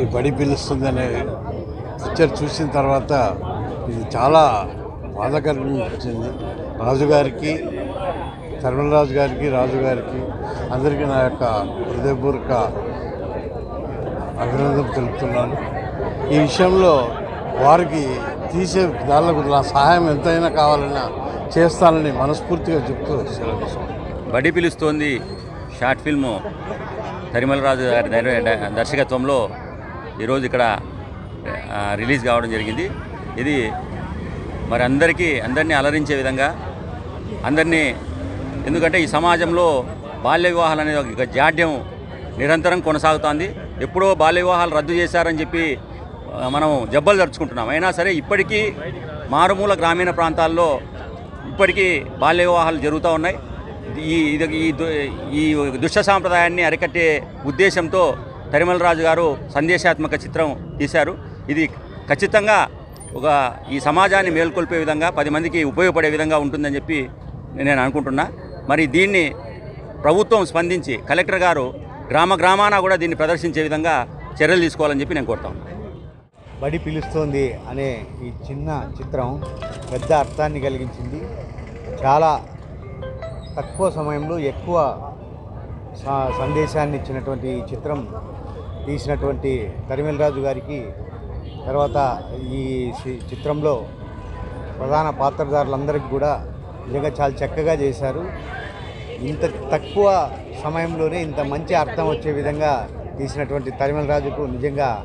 ఈ బడి పిలుస్తుందనే పిక్చర్ చూసిన తర్వాత ఇది చాలా బాధాకరం రాజుగారికి రాజుగారికి రాజు గారికి రాజుగారికి అందరికీ నా యొక్క హృదయపూర్వక అభినందన తెలుపుతున్నాను. ఈ విషయంలో వారికి తీసే దానిలో నా సహాయం ఎంతైనా కావాలన్నా చేస్తానని మనస్ఫూర్తిగా చెప్తూ సెలవు బడి పిలుస్తోంది షార్ట్ ఫిల్ము తరిమల రాజు గారి దర్శకత్వంలో ఈరోజు ఇక్కడ రిలీజ్ కావడం జరిగింది. ఇది మరి అందరికీ అందరినీ అలరించే విధంగా అందరినీ ఎందుకంటే ఈ సమాజంలో బాల్య వివాహాలు అనేది ఒక జాడ్యం నిరంతరం కొనసాగుతోంది. ఎప్పుడో బాల్య వివాహాలు రద్దు చేశారని చెప్పి మనం జబ్బలు జరుచుకుంటున్నాం. అయినా సరే ఇప్పటికీ మారుమూల గ్రామీణ ప్రాంతాల్లో ఇప్పటికీ బాల్య వివాహాలు జరుగుతూ ఉన్నాయి. ఈ ఇది ఈ ఈ దుష్ట సాంప్రదాయాన్ని అరికట్టే ఉద్దేశంతో తరిమల రాజు గారు సందేశాత్మక చిత్రం తీశారు. ఇది ఖచ్చితంగా ఒక ఈ సమాజాన్ని మేల్కొల్పే విధంగా పది మందికి ఉపయోగపడే విధంగా ఉంటుందని చెప్పి నేను అనుకుంటున్నా. మరి దీన్ని ప్రభుత్వం స్పందించి కలెక్టర్ గారు గ్రామ గ్రామాన కూడా దీన్ని ప్రదర్శించే విధంగా చర్యలు తీసుకోవాలని చెప్పి నేను కోరుతా బడి పిలుస్తోంది అనే ఈ చిన్న చిత్రం పెద్ద అర్థాన్ని కలిగించింది. చాలా తక్కువ సమయంలో ఎక్కువ స- సందేశాన్ని ఇచ్చినటువంటి ఈ చిత్రం తీసినటువంటి తరిమెల రాజు గారికి తర్వాత ఈ సి- చిత్రంలో ప్రధాన పాత్రధారులందరికీ కూడా నిజంగా చాలా చక్కగా చేశారు. ఇంత తక్కువ సమయంలోనే ఇంత మంచి అర్థం వచ్చే విధంగా తీసినటువంటి తరిమెల రాజుకు నిజంగా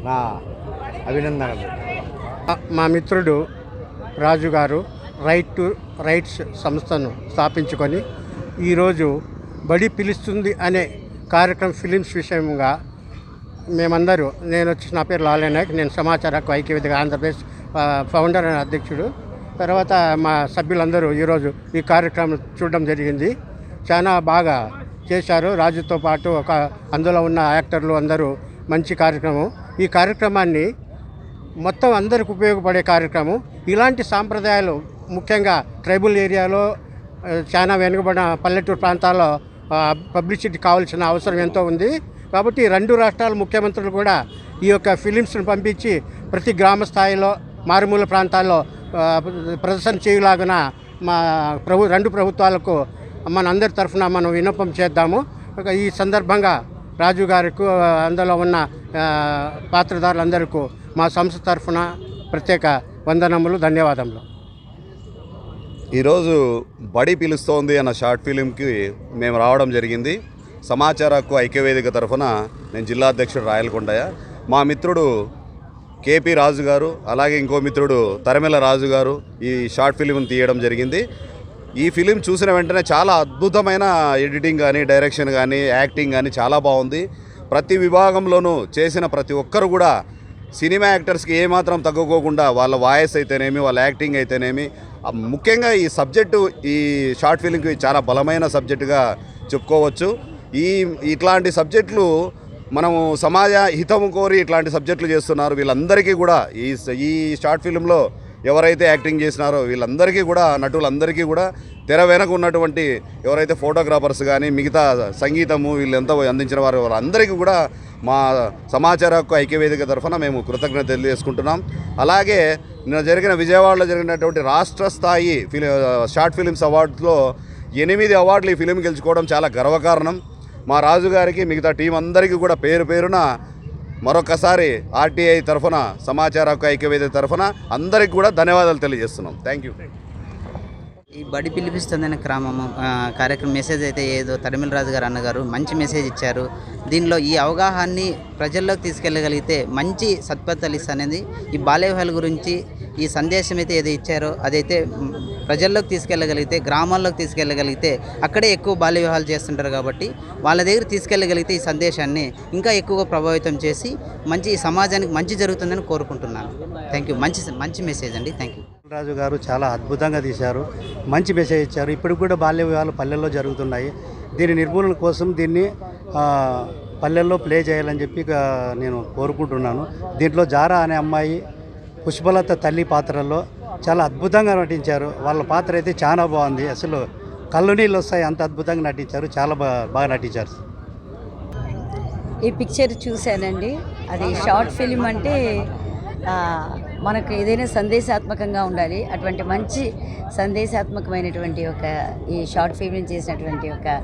నా అభినందనలు. మా మిత్రుడు రాజు గారు రైట్ టు రైట్స్ సంస్థను స్థాపించుకొని ఈరోజు బడి పిలుస్తుంది అనే కార్యక్రమం ఫిలిమ్స్ విషయంగా మేమందరూ నేను వచ్చి నా పేరు లాలే నాయక్ నేను సమాచార ఐక్య ఐక్యవేదిక ఆంధ్రప్రదేశ్ ఫౌండర్ అండ్ అధ్యక్షుడు. తర్వాత మా సభ్యులందరూ ఈరోజు ఈ కార్యక్రమం చూడడం జరిగింది. చాలా బాగా చేశారు. రాజుతో పాటు ఒక అందులో ఉన్న యాక్టర్లు అందరూ మంచి కార్యక్రమం. ఈ కార్యక్రమాన్ని మొత్తం అందరికి ఉపయోగపడే కార్యక్రమం. ఇలాంటి సాంప్రదాయాలు ముఖ్యంగా ట్రైబల్ ఏరియాలో చాలా వెనుకబడిన పల్లెటూరు ప్రాంతాల్లో పబ్లిసిటీ కావాల్సిన అవసరం ఎంతో ఉంది. కాబట్టి రెండు రాష్ట్రాల ముఖ్యమంత్రులు కూడా ఈ యొక్క ఫిలిమ్స్ను పంపించి ప్రతి గ్రామ స్థాయిలో మారుమూల ప్రాంతాల్లో ప్రదర్శన చేయలాగున మా ప్రభు రెండు ప్రభుత్వాలకు మన అందరి తరఫున మనం విన్నపం చేద్దాము. ఈ సందర్భంగా రాజు గారికి అందులో ఉన్న పాత్రదారులందరికీ మా సంస్థ తరఫున ప్రత్యేక వందనములు ధన్యవాదములు. ఈరోజు బడి పిలుస్తోంది అన్న షార్ట్ ఫిలింకి మేము రావడం జరిగింది. సమాచార హక్కు ఐక్యవేదిక తరఫున నేను జిల్లా అధ్యక్షుడు రాయలకొండయ్య. మా మిత్రుడు కేపీ రాజు గారు అలాగే ఇంకో మిత్రుడు తరమెల రాజు గారు ఈ షార్ట్ ఫిలింని తీయడం జరిగింది. ఈ ఫిలిం చూసిన వెంటనే చాలా అద్భుతమైన ఎడిటింగ్ కానీ డైరెక్షన్ కానీ యాక్టింగ్ కానీ చాలా బాగుంది. ప్రతి విభాగంలోనూ చేసిన ప్రతి ఒక్కరు కూడా సినిమా యాక్టర్స్కి ఏమాత్రం తగ్గుకోకుండా వాళ్ళ వాయిస్ అయితేనేమి వాళ్ళ యాక్టింగ్ అయితేనేమి ముఖ్యంగా ఈ సబ్జెక్టు ఈ షార్ట్ ఫిలింకి చాలా బలమైన సబ్జెక్టుగా చెప్పుకోవచ్చు. ఈ ఇట్లాంటి సబ్జెక్టులు మనము సమాజ హితము కోరి ఇట్లాంటి సబ్జెక్టులు చేస్తున్నారు. వీళ్ళందరికీ కూడా ఈ ఈ షార్ట్ ఫిలింలో ఎవరైతే యాక్టింగ్ చేసినారో వీళ్ళందరికీ కూడా నటులందరికీ కూడా తెర వెనక ఉన్నటువంటి ఎవరైతే ఫోటోగ్రాఫర్స్ కానీ మిగతా సంగీతము వీళ్ళంతా అందించిన వారు అందరికీ కూడా మా సమాచార హక్కు ఐక్యవేదిక తరఫున మేము కృతజ్ఞత తెలియజేసుకుంటున్నాం. అలాగే నిన్న జరిగిన విజయవాడలో జరిగినటువంటి రాష్ట్ర స్థాయి ఫిలి షార్ట్ ఫిలిమ్స్ అవార్డులో ఎనిమిది అవార్డులు ఈ ఫిలిం గెలుచుకోవడం చాలా గర్వకారణం. మా రాజుగారికి మిగతా టీం అందరికీ కూడా పేరు పేరున మరొకసారి ఆర్టీఐ తరఫున సమాచార హక్కు ఐక్యవేదిక తరఫున అందరికీ కూడా ధన్యవాదాలు తెలియజేస్తున్నాం. థ్యాంక్ యూ ఈ బడి పిలిపిస్తుందనే క్రమము కార్యక్రమం మెసేజ్ అయితే ఏదో తరిమిల రాజు గారు అన్నగారు మంచి మెసేజ్ ఇచ్చారు. దీనిలో ఈ అవగాహాన్ని ప్రజల్లోకి తీసుకెళ్ళగలిగితే మంచి సత్పథలిస్ అనేది ఈ బాల్య వివాహాల గురించి ఈ సందేశం అయితే ఏదో ఇచ్చారో అదైతే ప్రజల్లోకి తీసుకెళ్ళగలిగితే గ్రామాల్లోకి తీసుకెళ్ళగలిగితే అక్కడే ఎక్కువ బాల్య వివాహాలు చేస్తుంటారు కాబట్టి వాళ్ళ దగ్గర తీసుకెళ్ళగలిగితే ఈ సందేశాన్ని ఇంకా ఎక్కువగా ప్రభావితం చేసి మంచి సమాజానికి మంచి జరుగుతుందని కోరుకుంటున్నాను. థ్యాంక్ యూ మంచి మంచి మెసేజ్ అండి. థ్యాంక్ యూ రాజు గారు చాలా అద్భుతంగా తీశారు. మంచి మెసేజ్ ఇచ్చారు. ఇప్పుడు కూడా బాల్య వివాహాలు పల్లెల్లో జరుగుతున్నాయి. దీని నిర్మూలన కోసం దీన్ని పల్లెల్లో ప్లే చేయాలని చెప్పి నేను కోరుకుంటున్నాను. దీంట్లో జారా అనే అమ్మాయి పుష్పలత తల్లి పాత్రలో చాలా అద్భుతంగా నటించారు. వాళ్ళ పాత్ర అయితే చాలా బాగుంది. అసలు కళ్ళు నీళ్ళు వస్తాయి. అంత అద్భుతంగా నటించారు. చాలా బాగా బాగా నటించారు. ఈ పిక్చర్ చూశానండి. అది షార్ట్ ఫిలిం అంటే మనకు ఏదైనా సందేశాత్మకంగా ఉండాలి అటువంటి మంచి సందేశాత్మకమైనటువంటి ఒక ఈ షార్ట్ ఫిల్మ్ చేసినటువంటి ఒక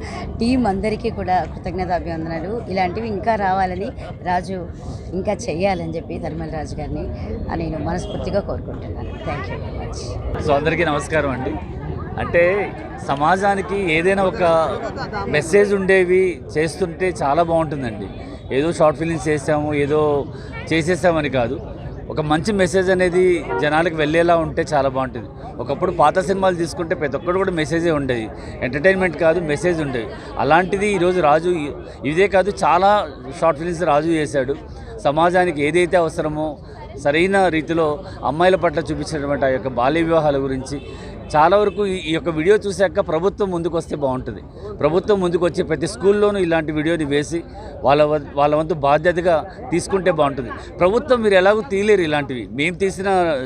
టీం అందరికీ కూడా కృతజ్ఞత అభివందనలు ఇలాంటివి ఇంకా రావాలని రాజు ఇంకా చెయ్యాలని చెప్పి ధర్మల రాజు గారిని నేను మనస్ఫూర్తిగా కోరుకుంటున్నాను. Thank you very much so అందరికీ నమస్కారం అండి. అంటే సమాజానికి ఏదైనా ఒక మెసేజ్ ఉండేవి చేస్తుంటే చాలా బాగుంటుందండి. ఏదో షార్ట్ ఫిలిమ్స్ చేసాము ఏదో చేసేసామని కాదు. ఒక మంచి మెసేజ్ అనేది జనాలకు వెళ్ళేలా ఉంటే చాలా బాగుంటుంది. ఒకప్పుడు పాత సినిమాలు తీసుకుంటే ప్రతి ఒక్కరు కూడా మెసేజే ఉండేది. ఎంటర్టైన్మెంట్ కాదు మెసేజ్ ఉండేది. అలాంటిది ఈరోజు రాజు ఇదే కాదు చాలా షార్ట్ ఫిలిమ్స్ రాజు చేశాడు. సమాజానికి ఏదైతే అవసరమో సరైన రీతిలో అమ్మాయిల పట్ల చూపించినటువంటి ఆ యొక్క బాల్య వివాహాల గురించి చాలా వరకు ఈ- యొక్క వీడియో చూశాక ప్రభుత్వం ముందుకు వస్తే బాగుంటుంది. ప్రభుత్వం ముందుకు వచ్చి ప్రతి స్కూల్లోనూ ఇలాంటి వీడియోని వేసి వాళ్ళ వ- వాళ్ళ వంతు బాధ్యతగా తీసుకుంటే బాగుంటుంది. ప్రభుత్వం మీరు ఎలాగో తీయలేరు ఇలాంటివి. మేము తీసిన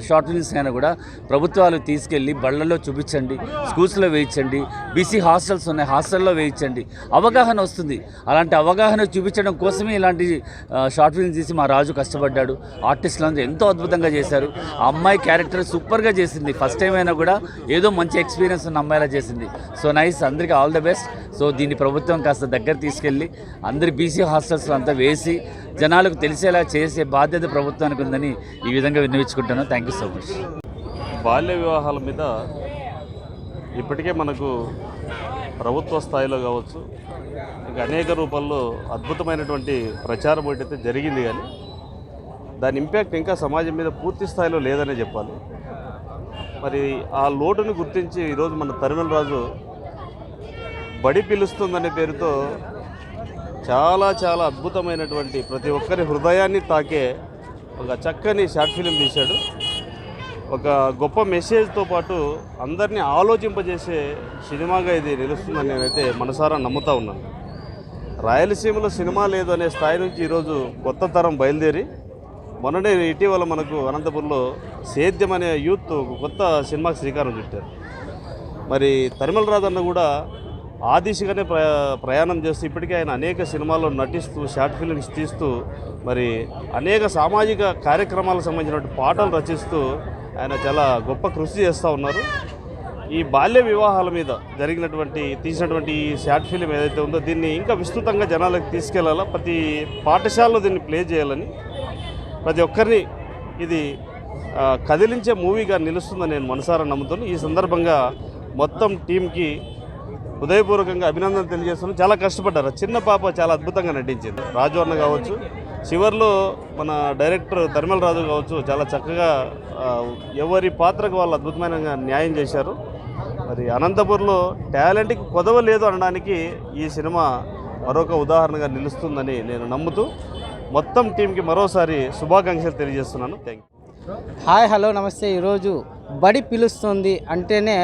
షార్ట్ ఫిల్మ్స్ అయినా కూడా ప్రభుత్వాలు తీసుకెళ్ళి బళ్ళల్లో చూపించండి స్కూల్స్లో వేయించండి బీసీ హాస్టల్స్ ఉన్నాయి హాస్టల్లో వేయించండి. అవగాహన వస్తుంది. అలాంటి అవగాహన చూపించడం కోసమే ఇలాంటి షార్ట్ ఫిల్మ్స్ తీసి మా రాజు కష్టపడ్డాడు. ఆర్టిస్టులు ఎంతో అద్భుతంగా చేశారు. ఆ అమ్మాయి క్యారెక్టర్ సూపర్గా చేసింది. ఫస్ట్ టైం అయినా కూడా ఏదో మంచి ఎక్స్పీరియన్స్ ఉన్న అమ్మాయిలా చేసింది. సో నైస్ అందరికీ ఆల్ ద బెస్ట్. సో దీన్ని ప్రభుత్వం కాస్త దగ్గర తీసుకెళ్ళి అందరి బీసీ హాస్టల్స్లో అంతా వేసి జనాలకు తెలిసేలా చేసే బాధ్యత ప్రభుత్వానికి ఉందని ఈ విధంగా విన్నవించుకుంటాను థ్యాంక్ యూ సో మచ్ బాల్య వివాహాల మీద ఇప్పటికే మనకు ప్రభుత్వ స్థాయిలో కావచ్చు ఇంకా అనేక రూపాల్లో అద్భుతమైనటువంటి ప్రచారం ఒకటైతే జరిగింది కానీ దాని ఇంపాక్ట్ ఇంకా సమాజం మీద పూర్తి స్థాయిలో లేదనే చెప్పాలి. మరి ఆ లోటును గుర్తించి ఈరోజు మన తరుణ్ రాజు బడి పిలుస్తుందనే పేరుతో చాలా చాలా అద్భుతమైనటువంటి ప్రతి ఒక్కరి హృదయాన్ని తాకే ఒక చక్కని షార్ట్ ఫిలిం తీశాడు. ఒక గొప్ప మెసేజ్తో పాటు అందరినీ ఆలోచింపజేసే సినిమాగా ఇది నిలుస్తుందని నేనైతే మనసారా నమ్ముతా ఉన్నాను. రాయలసీమలో సినిమా లేదు అనే స్థాయి నుంచి ఈరోజు కొత్త తరం బయలుదేరి మొన్ననే ఇటీవల మనకు అనంతపురంలో సేద్యం అనే యూత్ ఒక కొత్త సినిమాకి శ్రీకారం చుట్టారు. మరి తరిమల రాజన్న కూడా ఆ దిశగానే ప్ర ప్రయాణం చేస్తూ ఇప్పటికే ఆయన అనేక సినిమాల్లో నటిస్తూ షార్ట్ ఫిల్మ్స్ తీస్తూ మరి అనేక సామాజిక కార్యక్రమాలకు సంబంధించినటువంటి పాటలు రచిస్తూ ఆయన చాలా గొప్ప కృషి చేస్తూ ఉన్నారు. ఈ బాల్య వివాహాల మీద జరిగినటువంటి తీసినటువంటి ఈ షార్ట్ ఫిలిం ఏదైతే ఉందో దీన్ని ఇంకా విస్తృతంగా జనాలకు తీసుకెళ్ళాలా? ప్రతి పాఠశాలలో దీన్ని ప్లే చేయాలని ప్రతి ఒక్కరిని ఇది కదిలించే మూవీగా నిలుస్తుందని నేను మనసారా నమ్ముతాను ఈ సందర్భంగా మొత్తం టీంకి హృదయపూర్వకంగా అభినందన తెలియజేస్తున్నాను. చాలా కష్టపడ్డారు. చిన్న పాప చాలా అద్భుతంగా నటించింది. రాజు అన్న కావచ్చు చివరిలో మన డైరెక్టర్ తరిమల రాజు కావచ్చు చాలా చక్కగా ఎవరి పాత్రకు వాళ్ళు అద్భుతమైన న్యాయం చేశారు. మరి అనంతపూర్లో టాలెంట్కి కొదవ లేదు అనడానికి ఈ సినిమా మరొక ఉదాహరణగా నిలుస్తుందని నేను నమ్ముతూ మొత్తం టీంకి మరోసారి శుభాకాంక్షలు తెలియజేస్తున్నాను. థ్యాంక్ యూ హాయ్ హలో నమస్తే. ఈరోజు బడి పిలుస్తుంది అంటేనే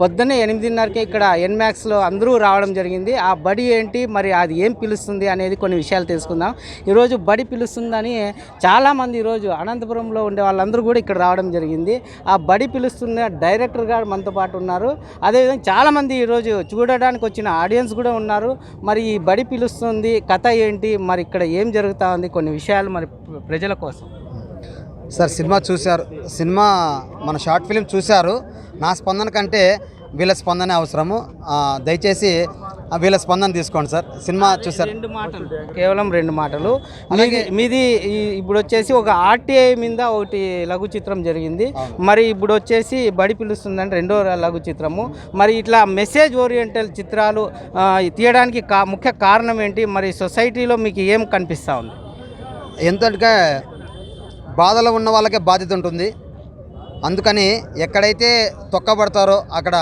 పొద్దున్నే ఎనిమిదిన్నరకే ఇక్కడ ఎన్మాక్స్లో అందరూ రావడం జరిగింది. ఆ బడి ఏంటి మరి అది ఏం పిలుస్తుంది అనేది కొన్ని విషయాలు తెలుసుకుందాం. ఈరోజు బడి పిలుస్తుందని చాలామంది ఈరోజు అనంతపురంలో ఉండే వాళ్ళందరూ కూడా ఇక్కడ రావడం జరిగింది. ఆ బడి పిలుస్తున్న డైరెక్టర్ గారు మనతో పాటు ఉన్నారు. అదేవిధంగా చాలామంది ఈరోజు చూడడానికి వచ్చిన ఆడియన్స్ కూడా ఉన్నారు. మరి ఈ బడి పిలుస్తుంది కథ ఏంటి మరి ఇక్కడ ఏం జరుగుతూ ఉంది కొన్ని విషయాలు మరి ప్రజల కోసం. సార్ సినిమా చూశారు. సినిమా మన షార్ట్ ఫిలిం చూశారు. నా స్పందన కంటే వీళ్ళ స్పందన అవసరము. దయచేసి ఆ, వీళ్ళ స్పందన తీసుకోండి సార్. సినిమా చూశారు. రెండు మాటలు. కేవలం రెండు మాటలు. మీది మీది ఇప్పుడు వచ్చేసి ఒక ఆర్టీఐ మీద ఒకటి లఘు చిత్రం జరిగింది. మరి ఇప్పుడు వచ్చేసి బడి పిలుస్తుందని రెండో లఘు చిత్రము. మరి ఇట్లా మెసేజ్ ఓరియంటల్ చిత్రాలు తీయడానికి కా ముఖ్య కారణం ఏంటి? మరి సొసైటీలో మీకు ఏం కనిపిస్తూ ఉంది? ఎంతంటే బాధలో ఉన్న వాళ్ళకే బాధ్యత ఉంటుంది. అందుకని ఎక్కడైతే తొక్కబడతారో అక్కడ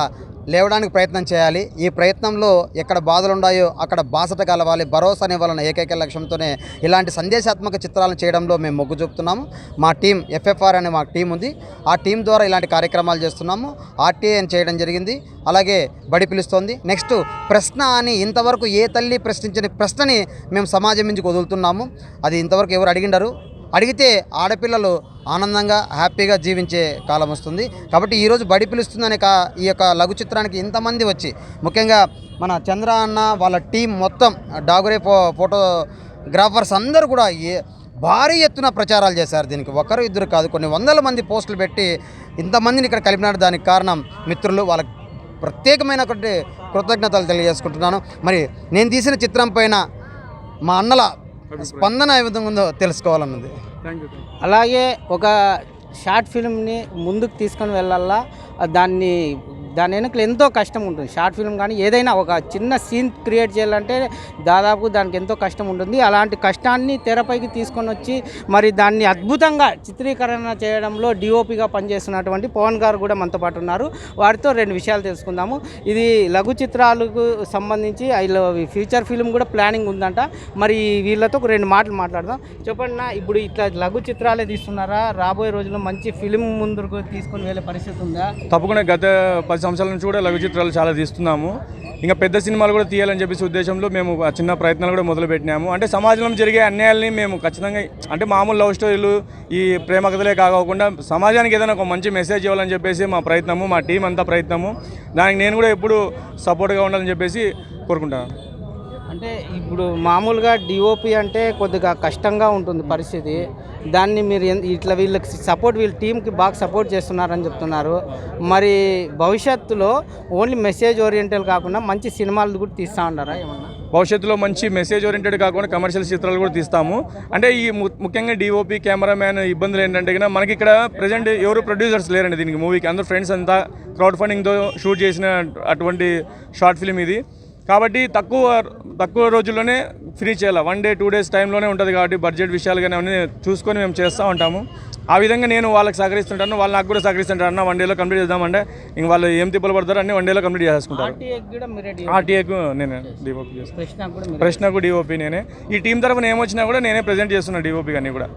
లేవడానికి ప్రయత్నం చేయాలి. ఈ ప్రయత్నంలో ఎక్కడ బాధలు ఉన్నాయో అక్కడ బాసట కలవాలి. భరోసా ఇవ్వాలన్న ఏకైక లక్ష్యంతోనే ఇలాంటి సందేశాత్మక చిత్రాలను చేయడంలో మేము మొగ్గు చూపుతున్నాము. మా టీం ఎఫ్ఎఫ్ఆర్ అనే మా టీం ఉంది. ఆ టీం ద్వారా ఇలాంటి కార్యక్రమాలు చేస్తున్నాము. ఆర్టీఐ అని చేయడం జరిగింది. అలాగే బడి పిలుస్తోంది. నెక్స్ట్ ప్రశ్న అని ఇంతవరకు ఏ తల్లి ప్రశ్నించని ప్రశ్నని మేము సమాజం నుంచి వదులుతున్నాము. అది ఇంతవరకు ఎవరు అడిగిండరు. అడిగితే ఆడపిల్లలు ఆనందంగా హ్యాపీగా జీవించే కాలం వస్తుంది. కాబట్టి ఈరోజు బడి పిలుస్తుందనే కా ఈ యొక్క లఘు చిత్రానికి ఇంతమంది వచ్చి ముఖ్యంగా మన చంద్ర అన్న వాళ్ళ టీం మొత్తం డాగురే ఫో ఫోటోగ్రాఫర్స్ అందరూ కూడా భారీ ఎత్తున ప్రచారాలు చేశారు. దీనికి ఒకరు ఇద్దరు కాదు కొన్ని వందల మంది పోస్టులు పెట్టి ఇంతమందిని ఇక్కడ కలిపినారు. దానికి కారణం మిత్రులు వాళ్ళకి ప్రత్యేకమైనటువంటి కృతజ్ఞతలు తెలియజేసుకుంటున్నాను. మరి నేను తీసిన చిత్రం పైన మా అన్నల స్పందన ఏ విధంగా ఉందో తెలుసుకోవాలన్నది. అలాగే ఒక షార్ట్ ఫిల్మ్ని ముందుకు తీసుకొని వెళ్ళాలా? దాన్ని దాని వెనుక ఎంతో కష్టం ఉంటుంది. షార్ట్ ఫిల్మ్ కానీ ఏదైనా ఒక చిన్న సీన్ క్రియేట్ చేయాలంటే దాదాపు దానికి ఎంతో కష్టం ఉంటుంది. అలాంటి కష్టాన్ని తెరపైకి తీసుకొని వచ్చి మరి దాన్ని అద్భుతంగా చిత్రీకరణ చేయడంలో డిఓపిగా పనిచేస్తున్నటువంటి పవన్ గారు కూడా మనతో పాటు ఉన్నారు. వారితో రెండు విషయాలు తెలుసుకుందాము. ఇది లఘు చిత్రాలకు సంబంధించి వీళ్ళు ఫ్యూచర్ ఫిల్మ్ కూడా ప్లానింగ్ ఉందంట. మరి వీళ్ళతో ఒక రెండు మాటలు మాట్లాడదాం. చెప్పండి నా ఇప్పుడు ఇట్లా లఘు చిత్రాలే తీస్తున్నారా? రాబోయే రోజుల్లో మంచి ఫిలిం ముందుకు తీసుకొని వెళ్ళే పరిస్థితి ఉందా? తప్పకుండా గత పది సంవత్సరాల నుంచి కూడా లఘు చిత్రాలు చాలా తీస్తున్నాము. ఇంకా పెద్ద సినిమాలు కూడా తీయాలని చెప్పేసి ఉద్దేశంలో మేము చిన్న ప్రయత్నాలు కూడా మొదలుపెట్టినాము అంటే సమాజంలో జరిగే అన్యాయాల్ని మేము ఖచ్చితంగా అంటే మామూలు లవ్ స్టోరీలు ఈ ప్రేమ కథలే కాకుండా సమాజానికి ఏదైనా ఒక మంచి మెసేజ్ ఇవ్వాలని చెప్పేసి మా ప్రయత్నము మా టీం అంతా ప్రయత్నము. దానికి నేను కూడా ఎప్పుడు సపోర్ట్గా ఉండాలని చెప్పేసి కోరుకుంటాను. అంటే ఇప్పుడు మామూలుగా డిఓపి అంటే కొద్దిగా కష్టంగా ఉంటుంది పరిస్థితి. దాన్ని మీరు ఇట్లా వీళ్ళకి సపోర్ట్ వీళ్ళ టీంకి బాగా సపోర్ట్ చేస్తున్నారని చెప్తున్నారు. మరి భవిష్యత్తులో ఓన్లీ మెసేజ్ ఓరియంటెడ్ కాకుండా మంచి సినిమాలు కూడా తీస్తూ ఉన్నారా ఏమన్నా? భవిష్యత్తులో మంచి మెసేజ్ ఓరియంటెడ్ కాకుండా కమర్షియల్ చిత్రాలు కూడా తీస్తాము. అంటే ఈ ము- ముఖ్యంగా డిఓపి కెమెరామ్యాన్ ఇబ్బందులు ఏంటంటే మనకి ఇక్కడ ప్రజెంట్ ఎవరు ప్రొడ్యూసర్స్ లేరండి దీనికి మూవీకి. అందరూ ఫ్రెండ్స్ అంతా క్రౌడ్ ఫండింగ్తో షూట్ చేసిన అటువంటి షార్ట్ ఫిల్మ్ ఇది. కాబట్టి తక్కువ తక్కువ రోజుల్లోనే ఫ్రీ చేయాలి? వన్ డే టూ డేస్ టైంలోనే ఉంటుంది కాబట్టి బడ్జెట్ విషయాలు కానీ అవన్నీ చూసుకొని మేము చేస్తూ ఉంటాము. ఆ విధంగా నేను వాళ్ళకి సహకరిస్తుంటాను వాళ్ళు నాకు కూడా సహకరిస్తుంటారు అన్న వన్ డేలో కంప్లీట్ చేద్దామంటే ఇంక వాళ్ళు ఏం తిప్పలు పడతారు అన్ని వన్ డేలో కంప్లీట్ చేసుకుంటారు ఆర్టీఏకి నేనే డిఓపి చేస్తాను ప్రశ్నకు డిఓపి నేనే. ఈ టీం తరఫున ఏమొచ్చినా కూడా నేనే ప్రజెంట్ చేస్తున్నా డిఓపి కానీ కూడా.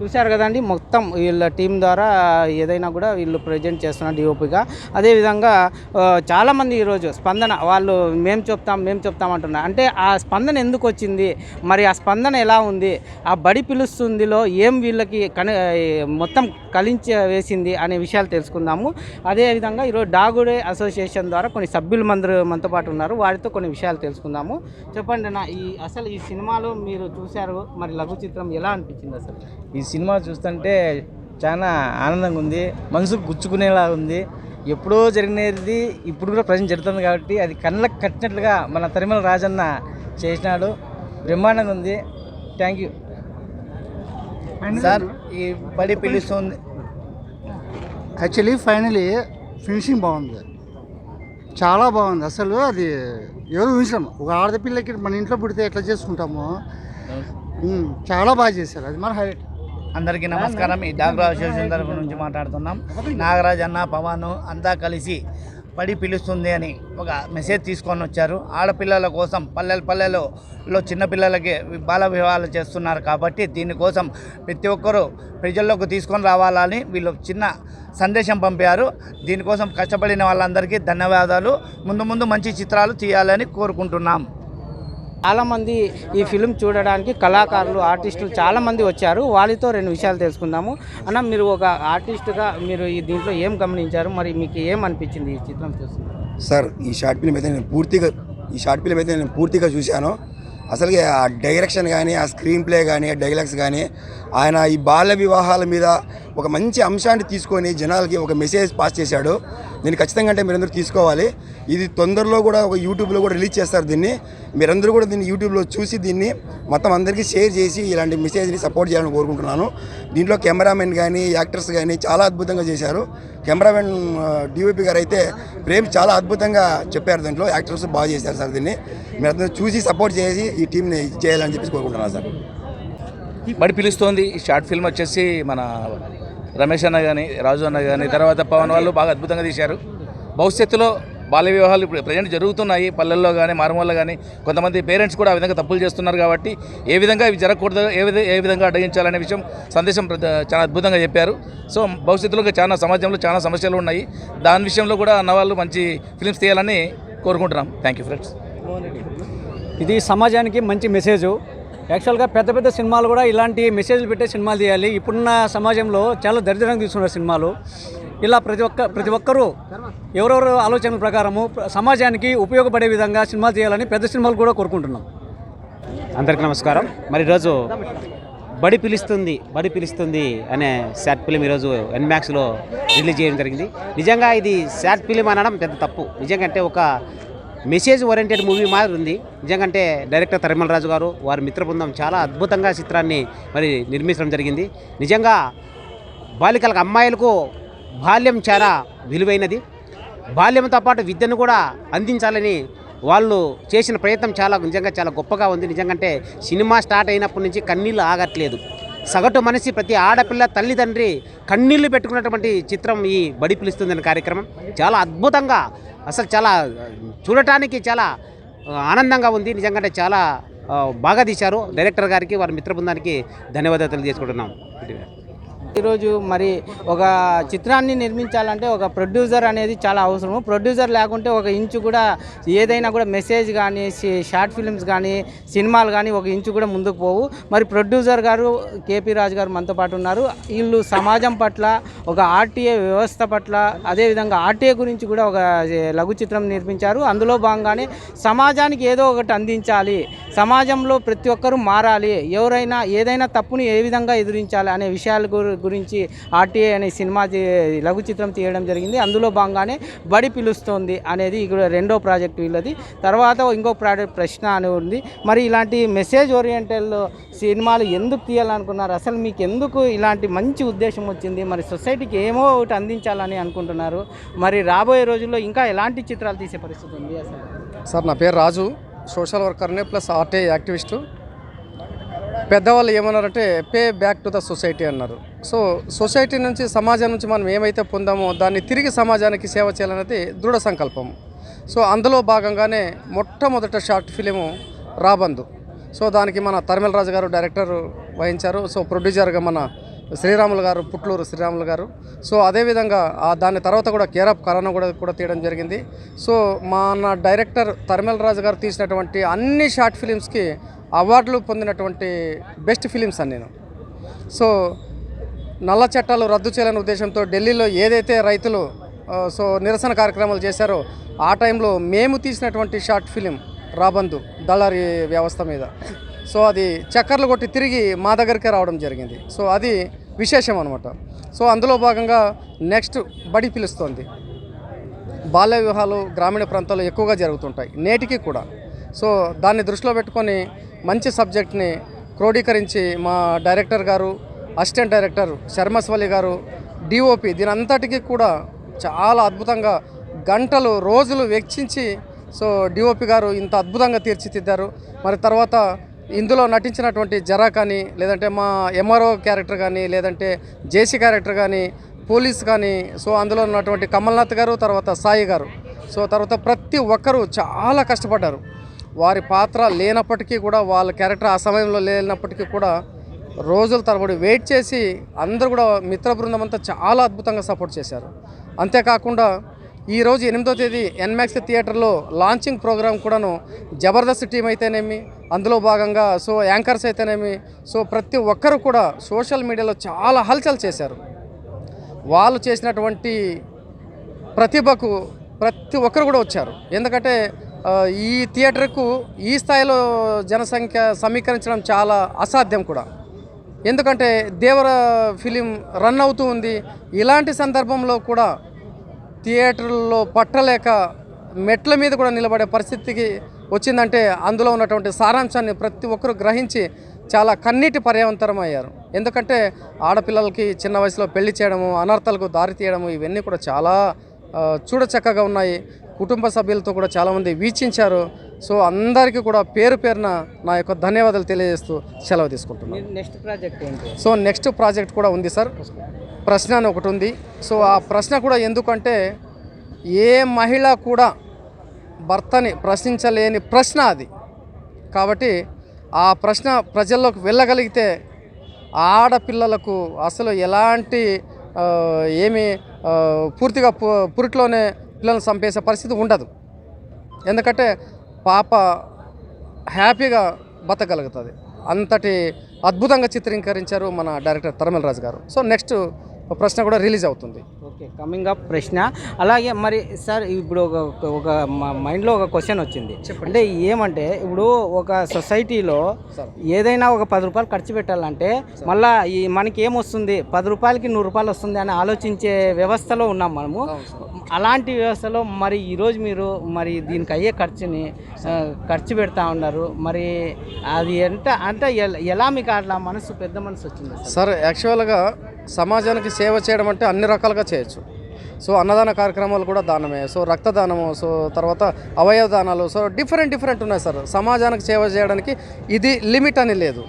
చూశారు కదండి మొత్తం వీళ్ళ టీం ద్వారా ఏదైనా కూడా వీళ్ళు ప్రజెంట్ చేస్తున్నారు డిఓపిగా అదేవిధంగా చాలామంది ఈరోజు స్పందన వాళ్ళు మేము చెప్తాం మేము చెప్తాం అంటున్నారు. అంటే ఆ స్పందన ఎందుకు వచ్చింది? మరి ఆ స్పందన ఎలా ఉంది? ఆ బడి పిలుస్తుందిలో ఏం వీళ్ళకి కన మొత్తం కలించి వేసింది అనే విషయాలు తెలుసుకుందాము. అదేవిధంగా ఈరోజు డాగుడే అసోసియేషన్ ద్వారా కొన్ని సభ్యులు మందరు మనతో పాటు ఉన్నారు. వారితో కొన్ని విషయాలు తెలుసుకుందాము. చెప్పండి నా ఈ అసలు ఈ సినిమాలో మీరు చూశారు మరి లఘు చిత్రం ఎలా అనిపించింది అసలు? ఈ సినిమా చూస్తుంటే చాలా ఆనందంగా ఉంది. మనసుకు గుచ్చుకునేలా ఉంది. ఎప్పుడో జరిగినది ఇప్పుడు కూడా ప్రజెంట్ జరుగుతుంది కాబట్టి అది కళ్ళకు కట్టినట్లుగా మన తరిమల రాజన్న చేసినాడు. బ్రహ్మాండంగా ఉంది. థ్యాంక్ యూ సార్ ఈ బడి పిలుస్తుంది. యాక్చువల్లీ ఫైనలీ ఫినిషింగ్ బాగుంది. చాలా బాగుంది. అసలు అది ఎవరు ఊహించడం ఒక ఆడపిల్లకి మన ఇంట్లో పుడితే ఎట్లా చేసుకుంటామో? చాలా బాగా చేశారు. అది మన హైలైట్ అందరికీ నమస్కారం. ఈ డాక్టర్ అసోసియేషన్ తరఫు నుంచి మాట్లాడుతున్నాం. నాగరాజ్ అన్న పవన్ అంతా కలిసి పడి పిలుస్తుంది అని ఒక మెసేజ్ తీసుకొని వచ్చారు. ఆడపిల్లల కోసం పల్లెల పల్లెలలో చిన్నపిల్లలకి బాల వివాహాలు చేస్తున్నారు కాబట్టి దీనికోసం ప్రతి ఒక్కరూ ప్రజల్లోకి తీసుకొని రావాలని వీళ్ళు చిన్న సందేశం పంపారు. దీనికోసం కష్టపడిన వాళ్ళందరికీ ధన్యవాదాలు. ముందు ముందు మంచి చిత్రాలు తీయాలని కోరుకుంటున్నాం. చాలామంది ఈ ఫిలిం చూడడానికి కళాకారులు ఆర్టిస్టులు చాలామంది వచ్చారు. వాళ్ళతో రెండు విషయాలు తెలుసుకుందాము. అన్న మీరు ఒక ఆర్టిస్ట్గా మీరు ఈ దీంట్లో ఏం గమనించారు? మరి మీకు ఏం అనిపించింది ఈ చిత్రం చూసి? సార్ ఈ షార్ట్ ఫిల్మ్ అయితే నేను పూర్తిగా ఈ షార్ట్ ఫిల్మ్ అయితే నేను పూర్తిగా చూశాను. అసలు ఆ డైరెక్షన్ కానీ ఆ స్క్రీన్ ప్లే కానీ ఆ డైలాగ్స్ కానీ ఆయన ఈ బాల్య వివాహాల మీద ఒక మంచి అంశాన్ని తీసుకొని జనాలకి ఒక మెసేజ్ పాస్ చేశాడు. నేను ఖచ్చితంగా అంటే మీరందరూ తీసుకోవాలి. ఇది తొందరలో కూడా ఒక యూట్యూబ్లో కూడా రిలీజ్ చేస్తారు దీన్ని. మీరందరూ కూడా దీన్ని యూట్యూబ్లో చూసి దీన్ని మొత్తం అందరికీ షేర్ చేసి ఇలాంటి మెసేజ్ని సపోర్ట్ చేయాలని కోరుకుంటున్నాను. దీంట్లో కెమెరామెన్ కానీ యాక్టర్స్ కానీ చాలా అద్భుతంగా చేశారు. కెమెరామెన్ డిఓపి గారు అయితే ప్రేమ్ చాలా అద్భుతంగా చెప్పారు దీంట్లో. యాక్టర్స్ బాగా చేశారు సార్ దీన్ని. మీరు చూసి సపోర్ట్ చేసి ఈ టీంని చేయాలని చెప్పేసి కోరుకుంటున్నాను సార్. మరి పిలుస్తోంది. ఈ షార్ట్ ఫిల్మ్ వచ్చేసి మన రమేష్ అన్న కానీ రాజు అన్న కానీ తర్వాత పవన్ వాళ్ళు బాగా అద్భుతంగా తీశారు. భవిష్యత్తులో బాల్య వివాహాలు ఇప్పుడు ప్రజెంట్ జరుగుతున్నాయి పల్లెల్లో కానీ మారుమూలలో కానీ కొంతమంది పేరెంట్స్ కూడా ఆ విధంగా తప్పులు చేస్తున్నారు కాబట్టి ఏ విధంగా ఇవి జరగకూడదు ఏ విధంగా ఏ విధంగా అడ్డగించాలనే విషయం సందేశం ప్ర- చాలా అద్భుతంగా చెప్పారు. సో భవిష్యత్తులో చాలా సమాజంలో చాలా సమస్యలు ఉన్నాయి. దాని విషయంలో కూడా అన్నవాళ్ళు మంచి ఫిలిమ్స్ తీయాలని కోరుకుంటున్నాం. థ్యాంక్ యూ ఫ్రెండ్స్ ఇది సమాజానికి మంచి మెసేజు యాక్చువల్గా పెద్ద పెద్ద సినిమాలు కూడా ఇలాంటి మెసేజ్లు పెట్టే సినిమాలు తీయాలి. ఇప్పుడున్న సమాజంలో చాలా దరిద్రంగా తీసుకున్నారు సినిమాలు. ఇలా ప్రతి ఒక్క ప్రతి ఒక్కరూ ఎవరెవరు ఆలోచనల ప్రకారము సమాజానికి ఉపయోగపడే విధంగా సినిమాలు చేయాలని పెద్ద సినిమాలు కూడా కోరుకుంటున్నాం. అందరికీ నమస్కారం. మరి ఈరోజు బడి పిలుస్తుంది బడి పిలుస్తుంది అనే షార్ట్ ఫిలిం ఈరోజు ఎన్మాక్స్లో రిలీజ్ చేయడం జరిగింది. నిజంగా ఇది షార్ట్ ఫిలిం అనడం పెద్ద తప్పు. నిజంగా అంటే ఒక మెసేజ్ ఓరియంటెడ్ మూవీ మాదిరి ఉంది. నిజంగా అంటే డైరెక్టర్ తరిమల రాజు గారు వారి మిత్ర బృందం చాలా అద్భుతంగా చిత్రాన్ని మరి నిర్మించడం జరిగింది. నిజంగా బాలికలకు అమ్మాయిలకు బాల్యం చాలా విలువైనది. బాల్యంతో పాటు విద్యను కూడా అందించాలని వాళ్ళు చేసిన ప్రయత్నం చాలా నిజంగా చాలా గొప్పగా ఉంది. నిజంగా సినిమా స్టార్ట్ అయినప్పటి నుంచి కన్నీళ్ళు ఆగట్లేదు. సగటు మనిషి ప్రతి ఆడపిల్ల తల్లిదండ్రి కన్నీళ్ళు పెట్టుకున్నటువంటి చిత్రం ఈ బడి పిలుస్తుందని కార్యక్రమం. చాలా అద్భుతంగా అసలు చాలా చూడటానికి చాలా ఆనందంగా ఉంది. నిజంగా అంటే చాలా బాగా తీశారు. డైరెక్టర్ గారికి వారి మిత్ర బృందానికి ధన్యవాదాలు తెలియజేసుకుంటున్నాం. ఈరోజు మరి ఒక చిత్రాన్ని నిర్మించాలంటే ఒక ప్రొడ్యూసర్ అనేది చాలా అవసరము. ప్రొడ్యూసర్ లేకుంటే ఒక ఇంచు కూడా ఏదైనా కూడా మెసేజ్ కానీ షార్ట్ ఫిల్మ్స్ కానీ సినిమాలు కానీ ఒక ఇంచు కూడా ముందుకు పోవు. మరి ప్రొడ్యూసర్ గారు కేపీ రాజు గారు మనతో పాటు ఉన్నారు. వీళ్ళు సమాజం పట్ల ఒక ఆర్టీఏ వ్యవస్థ పట్ల అదేవిధంగా ఆర్టీఏ గురించి కూడా ఒక లఘు చిత్రం నిర్మించారు. అందులో భాగంగానే సమాజానికి ఏదో ఒకటి అందించాలి. సమాజంలో ప్రతి ఒక్కరూ మారాలి. ఎవరైనా ఏదైనా తప్పుని ఏ విధంగా ఎదిరించాలి అనే విషయాల గురి- గురించి ఆర్టీఏ అనే సినిమా లఘు చిత్రం తీయడం జరిగింది. అందులో భాగంగానే బడి పిలుస్తోంది అనేది ఇక్కడ రెండో ప్రాజెక్ట్ వీళ్ళది. తర్వాత ఇంకో ప్రాజెక్ట్ ప్రశ్న అని ఉంది. మరి ఇలాంటి మెసేజ్ ఓరియంటెడ్ సినిమాలు ఎందుకు తీయాలనుకున్నారు? అసలు మీకు ఎందుకు ఇలాంటి మంచి ఉద్దేశం వచ్చింది? మరి సొసైటీకి ఏమో ఒకటి అందించాలని అనుకుంటున్నారు. మరి రాబోయే రోజుల్లో ఇంకా ఎలాంటి చిత్రాలు తీసే పరిస్థితి ఉంది? అసలు సార్ నా పేరు రాజు. సోషల్ వర్కర్నే ప్లస్ ఆర్టీఐ యాక్టివిస్టు. పెద్దవాళ్ళు ఏమన్నారంటే pay back to the society అన్నారు. సో సొసైటీ నుంచి సమాజం నుంచి మనం ఏమైతే పొందామో దాన్ని తిరిగి సమాజానికి సేవ చేయాలనేది దృఢ సంకల్పం. సో అందులో భాగంగానే మొట్టమొదట షార్ట్ ఫిలిము రాబందు. సో దానికి మన తరిమల రాజు గారు డైరెక్టర్ వహించారు. సో ప్రొడ్యూసర్గా మన శ్రీరాములు గారు పుట్లూరు శ్రీరాములు గారు. సో అదేవిధంగా ఆ దాని తర్వాత కూడా కేరప్ కరోనా కూడా కూడా తీయడం జరిగింది. సో మన డైరెక్టర్ తరిమల రాజు గారు తీసినటువంటి అన్ని షార్ట్ ఫిలిమ్స్కి అవార్డులు పొందినటువంటి బెస్ట్ ఫిలిమ్స్ అని నేను. సో నల్ల చట్టాలు రద్దు చేయాలనే ఉద్దేశంతో ఢిల్లీలో ఏదైతే రైతులు సో నిరసన కార్యక్రమాలు చేశారో ఆ టైంలో మేము తీసినటువంటి షార్ట్ ఫిలిం రాబందు దళారీ వ్యవస్థ మీద. సో అది చక్కర్లు కొట్టి తిరిగి మా దగ్గరికే రావడం జరిగింది. సో అది విశేషం అనమాట సో అందులో భాగంగా నెక్స్ట్ బడి పిలుస్తోంది. బాల్య వివాహాలు గ్రామీణ ప్రాంతాల్లో ఎక్కువగా జరుగుతుంటాయి నేటికి కూడా. సో దాన్ని దృష్టిలో పెట్టుకొని మంచి సబ్జెక్ట్ని క్రోడీకరించి మా డైరెక్టర్ గారు అసిస్టెంట్ డైరెక్టర్ శర్మస్వలి గారు డిఓపి దీని అంతటికీ కూడా చాలా అద్భుతంగా గంటలు రోజులు వెచ్చించి సో డిఓపి గారు ఇంత అద్భుతంగా తీర్చిదిద్దారు. మరి తర్వాత ఇందులో నటించినటువంటి జరా కానీ లేదంటే మా ఎంఆర్ఓ క్యారెక్టర్ కానీ లేదంటే జేసీ క్యారెక్టర్ కానీ పోలీస్ కానీ సో అందులో ఉన్నటువంటి కమల్నాథ్ గారు తర్వాత సాయి గారు. సో తర్వాత ప్రతి ఒక్కరూ చాలా కష్టపడ్డారు. వారి పాత్ర లేనప్పటికీ కూడా వాళ్ళ క్యారెక్టర్ ఆ సమయంలో లేనప్పటికీ కూడా రోజుల తరబడి వెయిట్ చేసి అందరూ కూడా మిత్ర బృందం అంతా చాలా అద్భుతంగా సపోర్ట్ చేశారు. అంతేకాకుండా ఈరోజు ఎనిమిదో తేదీ ఎన్మాక్స్ థియేటర్లో లాంచింగ్ ప్రోగ్రామ్ కూడాను జబర్దస్త్ టీం అయితేనేమి అందులో భాగంగా సో యాంకర్స్ అయితేనేమి సో ప్రతి ఒక్కరు కూడా సోషల్ మీడియాలో చాలా హల్చల్ చేశారు. వాళ్ళు చేసినటువంటి ప్రతిభకు ప్రతి ఒక్కరు కూడా వచ్చారు. ఎందుకంటే ఈ థియేటర్కు ఈ స్థాయిలో జనసంఖ్య సమీకరించడం చాలా అసాధ్యం కూడా. ఎందుకంటే దేవర ఫిలిం రన్ అవుతూ ఉంది. ఇలాంటి సందర్భంలో కూడా థియేటర్లో పట్టలేక మెట్ల మీద కూడా నిలబడే పరిస్థితికి వచ్చిందంటే అందులో ఉన్నటువంటి సారాంశాన్ని ప్రతి ఒక్కరు గ్రహించి చాలా కన్నీటి పర్యవంతరం అయ్యారు ఎందుకంటే ఆడపిల్లలకి చిన్న వయసులో పెళ్ళి చేయడము అనర్థాలకు దారి తీయడము ఇవన్నీ కూడా చాలా చూడచక్కగా ఉన్నాయి. కుటుంబ సభ్యులతో కూడా చాలామంది వీక్షించారు. సో అందరికీ కూడా పేరు పేరున నా యొక్క ధన్యవాదాలు తెలియజేస్తూ సెలవు తీసుకుంటున్నాను. నెక్స్ట్ ప్రాజెక్ట్ ఏంటి? సో నెక్స్ట్ ప్రాజెక్ట్ కూడా ఉంది సార్. ప్రశ్న అని ఒకటి ఉంది. సో ఆ ప్రశ్న కూడా ఎందుకంటే ఏ మహిళ కూడా భర్తని ప్రశ్నించలేని ప్రశ్న అది. కాబట్టి ఆ ప్రశ్న ప్రజల్లోకి వెళ్ళగలిగితే ఆడపిల్లలకు అసలు ఎలాంటి ఏమి పూర్తిగా పురిట్లోనే పిల్లల్ని చంపేసే పరిస్థితి ఉండదు. ఎందుకంటే పాప హ్యాపీగా బతకగలుగుతుంది. అంతటి అద్భుతంగా చిత్రీకరించారు మన డైరెక్టర్ తరమల్ రాజు గారు. సో నెక్స్ట్ ప్రశ్న కూడా రిలీజ్ అవుతుంది. ఓకే కమింగ్ అప్ ప్రశ్న. అలాగే మరి సార్ ఇప్పుడు ఒక ఒక- మైండ్లో ఒక క్వశ్చన్ వచ్చింది. అంటే ఏమంటే ఇప్పుడు ఒక సొసైటీలో ఏదైనా ఒక పది రూపాయలు ఖర్చు పెట్టాలంటే మళ్ళా ఈ మనకి ఏమొస్తుంది? పది రూపాయలకి నూరు రూపాయలు వస్తుంది అని ఆలోచించే వ్యవస్థలో ఉన్నాం మనము. అలాంటి వ్యవస్థలో మరి ఈరోజు మీరు మరి దీనికి అయ్యే ఖర్చుని ఖర్చు పెడతా ఉన్నారు. మరి అది ఎంత అంటే ఎల- మీకు అట్లా మనసు పెద్ద మనసు వచ్చింది? సార్? యాక్చువల్గా సమాజానికి సేవ చేయడం అంటే అన్ని రకాలుగా చేయొచ్చు. సో అన్నదాన కార్యక్రమాలు కూడా దానమే. సో రక్తదానము సో తర్వాత అవయవ దానాలు సో డిఫరెంట్ డిఫరెంట్ ఉన్నాయి సార్. సమాజానికి సేవ చేయడానికి ఇది లిమిట్ అని లేదు.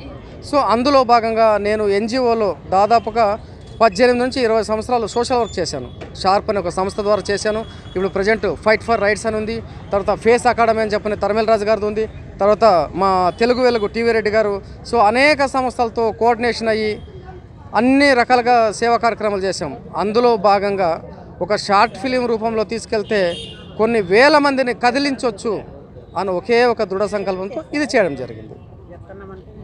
సో అందులో భాగంగా నేను ఎన్జిఓలో దాదాపుగా పద్దెనిమిది నుంచి ఇరవై సంవత్సరాలు సోషల్ వర్క్ చేశాను. షార్ప్ అనే ఒక సంస్థ ద్వారా చేశాను. ఇప్పుడు ప్రజెంట్ ఫైట్ ఫర్ రైట్స్ అని ఉంది. తర్వాత ఫేస్ అకాడమీ అని చెప్పిన తరమేల్ రాజు గారిది ఉంది. తర్వాత మా తెలుగు వెలుగు టీవీ రెడ్డి గారు. సో అనేక సంస్థలతో కోఆర్డినేషన్ అయ్యి అన్ని రకాలుగా సేవా కార్యక్రమాలు చేశాం. అందులో భాగంగా ఒక షార్ట్ ఫిలిం రూపంలో తీసుకెళ్తే కొన్ని వేల మందిని కదిలించవచ్చు అని ఒకే ఒక దృఢ సంకల్పంతో ఇది చేయడం జరిగింది.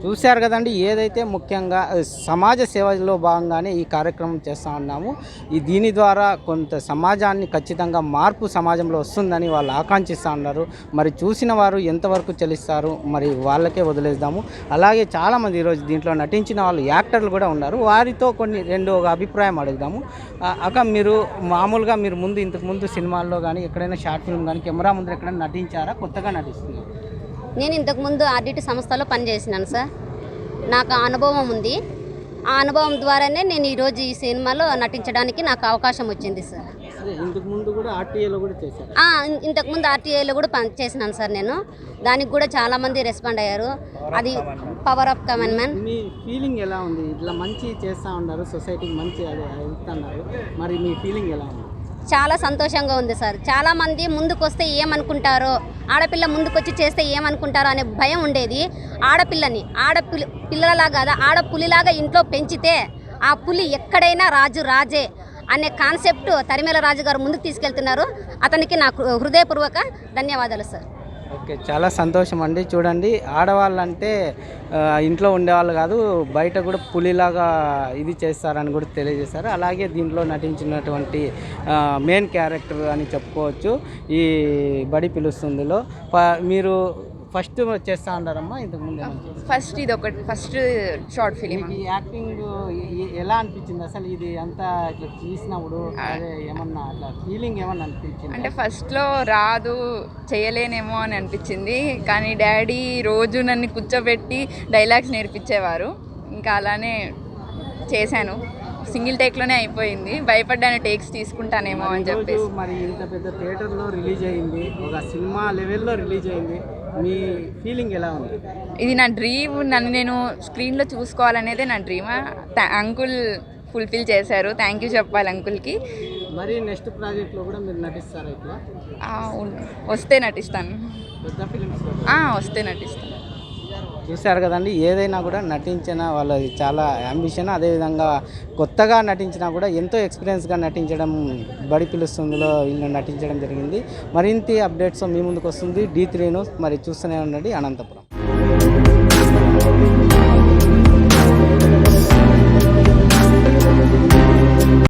చూశారు కదండి ఏదైతే ముఖ్యంగా సమాజ సేవలో భాగంగానే ఈ కార్యక్రమం చేస్తూ ఉన్నాము. ఈ దీని ద్వారా కొంత సమాజాన్ని ఖచ్చితంగా మార్పు సమాజంలో వస్తుందని వాళ్ళు ఆకాంక్షిస్తూ ఉన్నారు. మరి చూసిన వారు ఎంతవరకు చెల్లిస్తారు మరి వాళ్ళకే వదిలేద్దాము. అలాగే చాలామంది ఈరోజు దీంట్లో నటించిన వాళ్ళు యాక్టర్లు కూడా ఉన్నారు. వారితో కొన్ని రెండు ఒక అభిప్రాయం అడుగుదాము. అక్క మీరు మామూలుగా మీరు ముందు ఇంతకు ముందు సినిమాల్లో కానీ ఎక్కడైనా షార్ట్ ఫిల్మ్ కానీ కెమెరా ముందు ఎక్కడైనా నటించారా? కొత్తగా నటిస్తున్నారు. నేను ఇంతకుముందు ఆర్డిటి సంస్థలో పనిచేసినాను సార్. నాకు ఆ అనుభవం ఉంది. ఆ అనుభవం ద్వారానే నేను ఈరోజు ఈ సినిమాలో నటించడానికి నాకు అవకాశం వచ్చింది సార్. అదే ఇంతకు ముందు కూడా ఆర్టీఏలో కూడా చేశారు? ఇంతకుముందు పని చేసినాను సార్ నేను. దానికి కూడా చాలామంది రెస్పాండ్ అయ్యారు. అది పవర్ ఆఫ్ కమన్ మ్యాన్ మీ ఫీలింగ్ ఎలా ఉంది? ఇట్లా మంచి చేస్తూ ఉన్నారు సొసైటీకి మంచి మరి మీ ఫీలింగ్ ఎలా ఉంది? చాలా సంతోషంగా ఉంది సార్. చాలామంది ముందుకొస్తే ముందుకు వస్తే ఏమనుకుంటారో ఆడపిల్ల ముందుకొచ్చి చేస్తే ఏమనుకుంటారో అనే భయం ఉండేది. ఆడపిల్లని ఆడపిల్ల పిల్లలా కాదా ఆడపులిలాగా ఇంట్లో పెంచితే ఆ పులి ఎక్కడైనా రాజు రాజే అనే కాన్సెప్ట్ తరిమేల రాజు గారు ముందుకు తీసుకెళ్తున్నారు. అతనికి నాకు హృదయపూర్వక ధన్యవాదాలు సార్. ఓకే చాలా సంతోషం అండి. చూడండి ఆడవాళ్ళంటే ఇంట్లో ఉండేవాళ్ళు కాదు బయట కూడా పులిలాగా ఇది చేస్తారని కూడా తెలియజేశారు. అలాగే దీంట్లో నటించినటువంటి మెయిన్ క్యారెక్టర్ అని చెప్పుకోవచ్చు. ఈ బడి పిలుస్తుందిలో ప- మీరు ఫస్ట్ చేస్తా ఉంటారమ్మా ఇంతకుముందు ఏమైనా? చేశారా? ఫస్ట్ ఇది ఒకటి ఫస్ట్ షార్ట్ ఫిలిం ఈ యాక్టింగ్ ఎలా అనిపించింది అసలు? ఇది అంతా ఇట్లా తీసినప్పుడు అదే ఏమన్నా అట్లా ఫీలింగ్ ఏమన్నా అనిపించింది? అంటే ఫస్ట్లో రాదు చేయలేనేమో అని అనిపించింది. కానీ డాడీ రోజు నన్ను కూర్చోబెట్టి డైలాగ్స్ నేర్పించేవారు. ఇంకా అలానే చేశాను. సింగిల్ టేక్లోనే అయిపోయింది. భయపడ్డాను టేక్స్ తీసుకుంటానేమో అని చెప్పేసి. మరి ఇంత పెద్ద థియేటర్లో రిలీజ్ అయింది. ఒక సినిమా లెవెల్లో రిలీజ్ అయింది. మీ ఫీలింగ్ ఎలా ఉంది? ఇది నా డ్రీమ్ నన్ను నేను స్క్రీన్లో చూసుకోవాలనేదే నా డ్రీమ్ అంకుల్ ఫుల్ఫిల్ చేశారు. థ్యాంక్ యూ చెప్పాలి అంకుల్కి మరి నెక్స్ట్ ప్రాజెక్ట్లో కూడా మీరు నటిస్తారా ఇట్లా? వస్తే నటిస్తాను. వస్తే నటిస్తాను. చూశారు కదండి ఏదైనా కూడా నటించిన వాళ్ళది చాలా అంబిషన్ అదేవిధంగా కొత్తగా నటించినా కూడా ఎంతో ఎక్స్పీరియన్స్గా నటించడం బడి పిలుస్తుందిలో వీళ్ళు నటించడం జరిగింది. మరింత అప్డేట్స్ మీ ముందుకు వస్తుంది. డీ త్రీ న్యూస్ మరి చూస్తూనే ఉండండి. అనంతపురం.